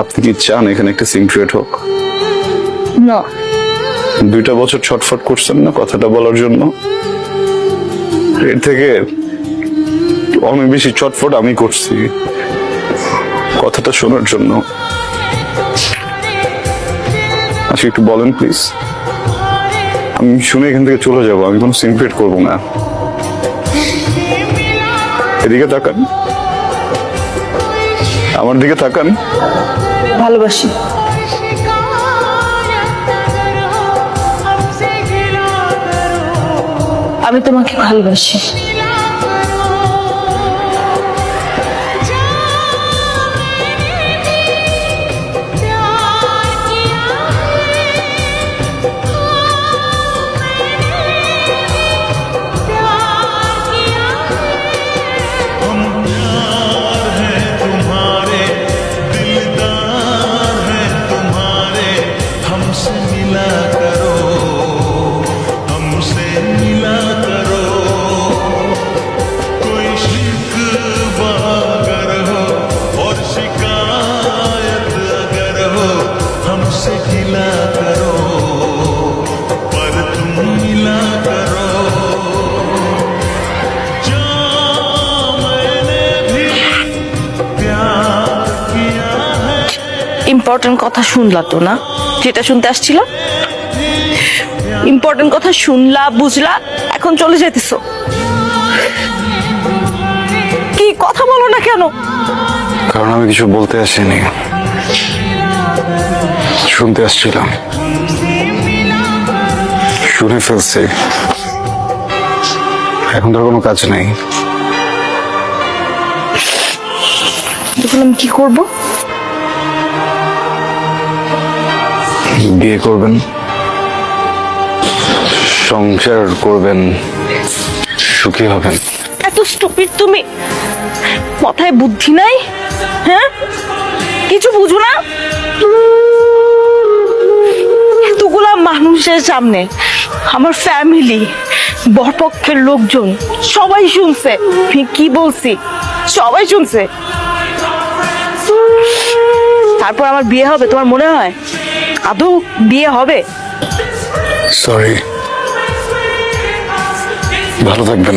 আপনি কি চান এখানে একটা সিম ক্রিয়েট হোক? না। দুইটা বছর ছটফট করছেন না কথাটা বলার জন্য? এর থেকে অনেক বেশি ছটফট আমি করছি কথাটা শোনার জন্য। আচ্ছা একটু বলেন প্লিজ। আমি শুনে এখান থেকে চলে যাব আমি কোনো সিম ক্রিয়েট করব না। এদিকে তাকান। আমার দিকে তাকান। ভালোবাসি। আমি তোমাকে ভালোবাসি। ইম্পর্টেন্ট কথা শুনলা তো না? যেটা শুনতে আসছিল? ইম্পর্টেন্ট কথা শুনলা বুঝলা এখন চলে যেতেছো কি কথা বলো না কেন? কারণ আমি কিছু বলতে আসিনি। শুনতে আসছিলাম। শুনে ফেলছি। এখন তোর কোনো কাজ নেই। তখন আমি কি করব? বিয়ে করবেন, সংসার করবেন, সুখী হবেন। এত স্টুপিড তুমি। মাথায় বুদ্ধি নাই? হ্যাঁ? কিছু বুঝো না? এতগুলা মানুষের সামনে আমার ফ্যামিলি বরপক্ষের লোকজন, সবাই শুনছে। কি বলছি? সবাই শুনছে। তারপর আমার বিয়ে হবে তোমার মনে হয়? আদৌ বিয়ে হবে? সরি ভালো থাকবেন।